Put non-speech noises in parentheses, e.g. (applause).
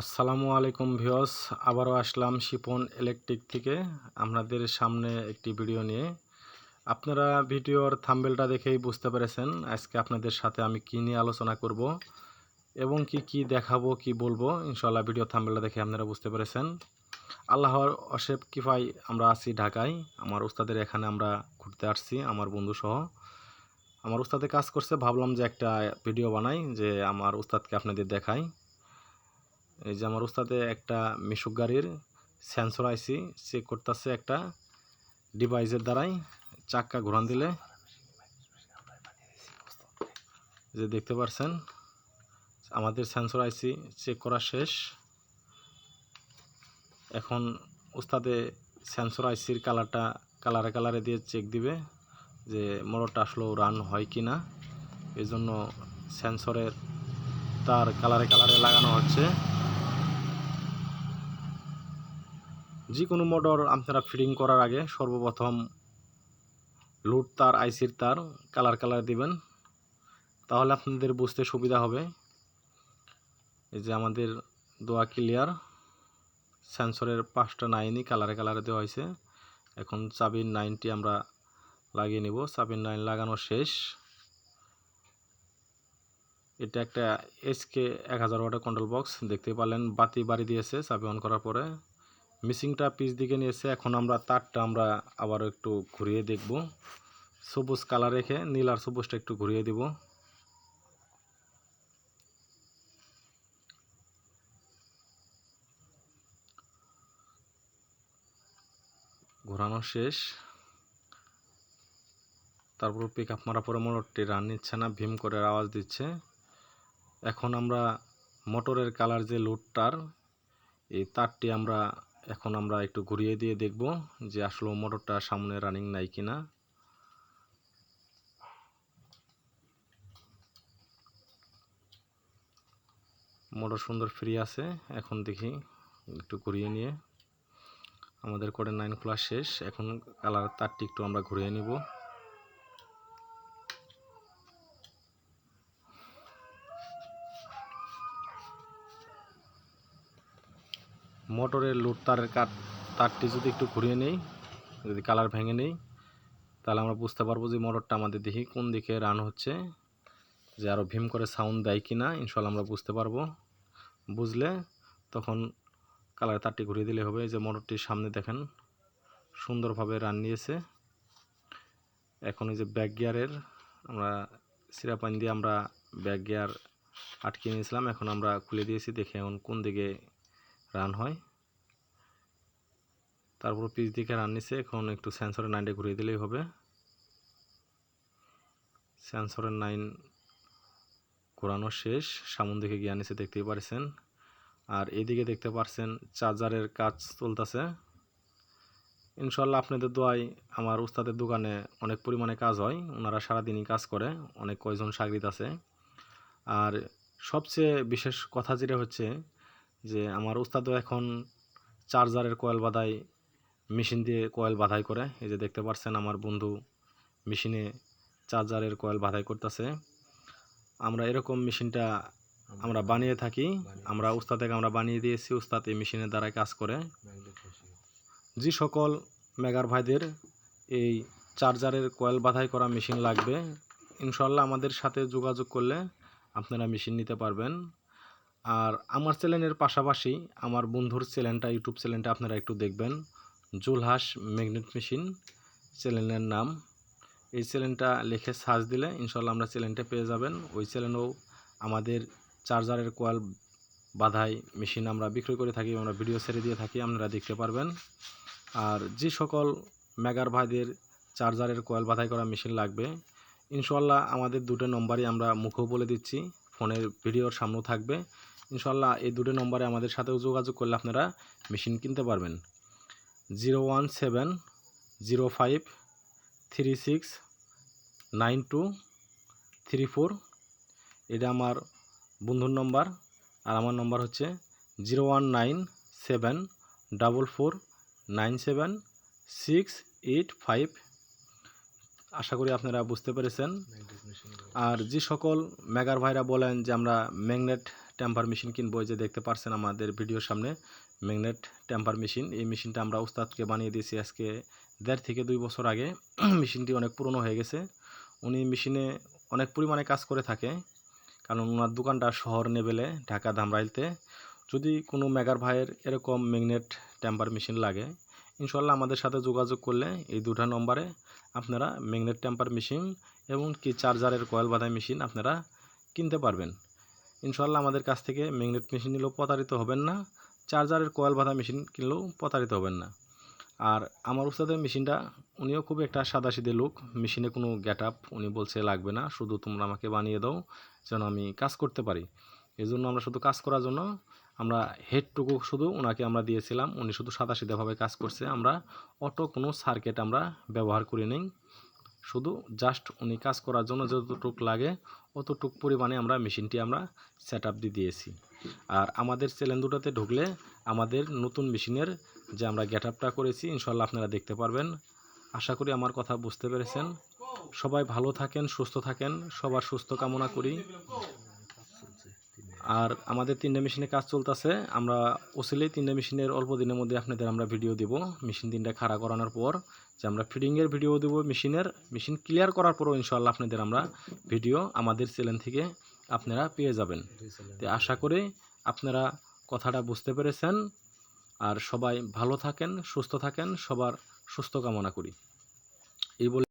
আসসালামু আলাইকুম ভিওস আবারও আসলাম শিপন ইলেকট্রিক থেকে আপনাদের সামনে একটি ভিডিও নিয়ে। আপনারা ভিডিওর থাম্বেলটা দেখেই বুঝতে পেরেছেন আজকে আপনাদের সাথে আমি কি নিয়ে আলোচনা করব এবং কি কি দেখাবো, কি বলব ইনশাল্লাহ ভিডিও থাম্বেলটা দেখে আপনারা বুঝতে পেরেছেন। আল্লাহর অশেপ কিফাই আমরা আছি ঢাকায়, আমার উস্তাদের এখানে আমরা ঘুরতে আসছি, আমার বন্ধু সহ। আমার উস্তাদে কাজ করছে, ভাবলাম যে একটা ভিডিও বানাই, যে আমার উস্তাদকে আপনাদের দেখাই। এই যে আমার উস্তাদে একটা মিশুক গাড়ির সেন্সর আইসি চেক করতেছে একটা ডিভাইসের দ্বারাই চাক্কা ঘোরান দিলে। যে দেখতে পারছেন, আমাদের সেন্সর আইসি চেক করা শেষ। এখন উস্তাদে সেন্সর আইসির কালারটা কালারে কালারে দিয়ে চেক দিবে যে মোটরটা আসলেও রান হয় কি না এই জন্য সেন্সরের তার কালারে কালারে লাগানো হচ্ছে। যে কোনো মোটর আপনারা ফিটিং করার আগে সর্বপ্রথম লুট তার আইসির তার কালার কালার দিবেন। তাহলে আপনাদের বুঝতে সুবিধা হবে। এই যে আমাদের দোয়া ক্লিয়ার সেন্সরের পাঁচটা নাইনই কালারে কালারে দেওয়া হয়েছে। এখন চাবির নাইনটি আমরা লাগিয়ে নিব। চাবির নাইন লাগানো শেষ। এটা একটা এসকে এক হাজার ওয়াটের কন্ট্রোল বক্স দেখতে পারলেন, বাতি বাড়ি দিয়েছে চাবি অন করার পরে। মিসিংটা পিস দিকে নিয়েছে এখন আমরা তারটা আমরা আবার একটু ঘুরিয়ে দেখব। সবুজ কালার রেখে নীল আর সবুজটা একটু ঘুরিয়ে দিব। ঘোরানো শেষ। তারপর পিক আপ মারা পরে মোটরটি রান নিচ্ছে না, ভীম করে আওয়াজ দিচ্ছে। এখন আমরা মোটরের কালার যে লোডটার এই তারটি আমরা এখন আমরা একটু ঘুরিয়ে দিয়ে দেখব যে আসলে মোটরটা সামনে রানিং নাই কিনা। মোটর সুন্দর ফ্রি আছে, এখন দেখি একটু ঘুরিয়ে নিয়ে। আমাদের করে নাইন খোলা শেষ, এখন কালার তারটি একটু আমরা ঘুরিয়ে নিব। মোটরের লোড তারের কাট তারটি যদি একটু ঘুরিয়ে নেই, যদি কালার ভেঙে নেই, তাহলে আমরা বুঝতে পারব যে মোটরটা আমাদের দেখি কোন দিকে রান হচ্ছে, যে আরও ভীম করে সাউন্ড দেয় কি না ইনশাল্লাহ আমরা বুঝতে পারব। বুঝলে তখন কালার তারটি ঘুরিয়ে দিলে হবে, যে মোটরটির সামনে দেখেন সুন্দরভাবে রান নিয়েছে। এখন এই যে ব্যাক গিয়ারের আমরা সিরাপাইন দিয়ে আমরা ব্যাক গিয়ার আটকে নিয়েছিলাম, এখন আমরা খুলে দিয়েছি, দেখে এখন কোন দিকে রান হয়। তারপর পিচ দিকে রান নিছে। এখন একটু সেন্সরের নাইনটা ঘুরিয়ে দিলেই হবে। সেন্সরের নাইন ঘোরানো শেষ। সামন দিকে গিয়ে নিচে দেখতেই পারছেন। আর এদিকে দেখতে পারছেন চার্জারের কাজ চলতেছে। ইনশাল্লাহ আপনাদের দোয়াই আমার উস্তাদের দোকানে অনেক পরিমাণে কাজ হয়। ওনারা সারাদিনই কাজ করে। অনেক কয়জন সাগরিত আছে। আর সবচেয়ে বিশেষ কথা যেটা হচ্ছে যে আমার উস্তাদও এখন চার্জারের কয়েল বাধাই মেশিন দিয়ে কয়েল বাধাই করে। এই যে দেখতে পাচ্ছেন আমার বন্ধু মেশিনে চার্জারের কয়েল বাধাই করতেছে। আমরা এরকম মেশিনটা আমরা বানিয়ে থাকি। আমরা উস্তাদকে আমরা বানিয়ে দিয়েছি, উস্তাদ এই মেশিনের দ্বারাই কাজ করে। যে সকল মেগার ভাইদের, এই চার্জারের কয়েল বাধাই করা মেশিন লাগবে। ইনশাল্লাহ আমাদের সাথে যোগাযোগ করলে আপনারা মেশিন নিতে পারবেন। আর আমার চ্যানেলের পাশাপাশি আমার বন্ধুর চ্যানেলটা, ইউটিউব চ্যানেলটা আপনারা একটু দেখবেন। জুলহাস ম্যাগনেট মেশিন চ্যানেলের নাম। এই চ্যানেলটা লিখে সার্চ দিলে ইনশাল্লাহ আমরা চ্যানেলটা পেয়ে যাবেন। ওই চ্যানেলেও আমাদের চার্জারের কয়েল বাধাই মেশিন আমরা বিক্রয় করে থাকি, আমরা ভিডিও ছেড়ে দিয়ে থাকি, আপনারা দেখতে পারবেন। আর যে সকল মেগার ভাইদের চার্জারের কয়েল বাধাই করা মেশিন লাগবে, ইনশাল্লাহ আমাদের দুটো নম্বরই আমরা মুখেও বলে দিচ্ছি। ফোনের ভিডিওর সামনেও থাকবে। ইনশাল্লাহ এই দুটো নম্বরে আমাদের সাথেও যোগাযোগ করলে আপনারা মেশিন কিনতে পারবেন। Zero one seven, zero five, three six, nine two, three four. এটা আমার বন্ধুর নম্বর আর আমার নম্বর হচ্ছে zero one nine seven, double four, nine seven, six eight five আশা করি আপনারা বুঝতে পেরেছেন। আর যে সকল মেগার ভাইরা বলেন যে আমরা ম্যাগনেট টেম্পার মেশিন কিনবো যে দেখতে পারছেন আমাদের ভিডিওর সামনে ম্যাগনেট টেম্পার মেশিন এই মেশিনটা আমরা উস্তাদকে বানিয়ে দিয়েছি আজকে দেড় থেকে দুই বছর আগে। (clears throat) মেশিনটি অনেক পুরনো হয়ে গেছে। উনি মেশিনে অনেক পরিমাণে কাজ করে থাকে কারণ ওনার দোকানটা শহর নেবেলে ঢাকা ধামরাইলতে। যদি কোনো মেগার ভাইয়ের এরকম ম্যাগনেট টেম্পার মেশিন লাগে ইনশাল্লাহ আমাদের সাথে যোগাযোগ করলে এই দুটা নম্বরে আপনারা ম্যাগনেট টেম্পার মেশিন এবং কি চার্জারের কয়েল বাঁধা মেশিন আপনারা কিনতে পারবেন। ইনশাল্লাহ আমাদের কাছ থেকে ম্যাগনেট মেশিন নিলেও প্রতারিত হবেন না, চার্জারের কয়েল বাঁধা মেশিন কিনলেও প্রতারিত হবেন না। আর আমার উস্তাদের মেশিনটা উনিও খুব একটা সাদাসিদে লোক, মেশিনে কোনো গ্যাট আপ উনি বলছে লাগবে না, শুধু তোমরা আমাকে বানিয়ে দাও যেন আমি কাজ করতে পারি। এই জন্য আমরা শুধু কাজ করার জন্য আমরা হেডটুকু শুধু ওনাকে আমরা দিয়েছিলাম, উনি শুধু সাদাসিধাভাবে কাজ করছে। আমরা অটো কোনো সার্কিট আমরা ব্যবহার করি নেই। শুধু জাস্ট উনি কাজ করার জন্য যতটুক লাগে, অতটুক পরিমাণে আমরা মেশিনটি আমরা সেট আপ দিয়ে দিয়েছি। আর আমাদের চ্যানেল দুটাতে ঢুকলে আমাদের নতুন মেশিনের যে আমরা গেট আপটা করেছি ইনশাল্লাহ আপনারা দেখতে পারবেন। আশা করি আমার কথা বুঝতে পেরেছেন। সবাই ভালো থাকেন, সুস্থ থাকেন, সবার সুস্থ কামনা করি। আর আমাদের তিনটে মেশিনে কাজ চলতেছে। আমরা ওসিলেই তিনটে মেশিনের অল্প দিনের মধ্যে আপনাদের আমরা ভিডিও দেব। মেশিন তিনটা খাড়া করানোর পর যে আমরা ফিডিংয়ের ভিডিও দেবো মেশিনের। মেশিন ক্লিয়ার করার পরও ইনশাল্লাহ আপনাদের আমরা ভিডিও আমাদের চ্যানেল থেকে আপনারা পেয়ে যাবেন। তো আশা করি আপনারা কথাটা বুঝতে পেরেছেন। আর সবাই ভালো থাকেন সুস্থ থাকেন সবার সুস্থ কামনা করি। এই বলে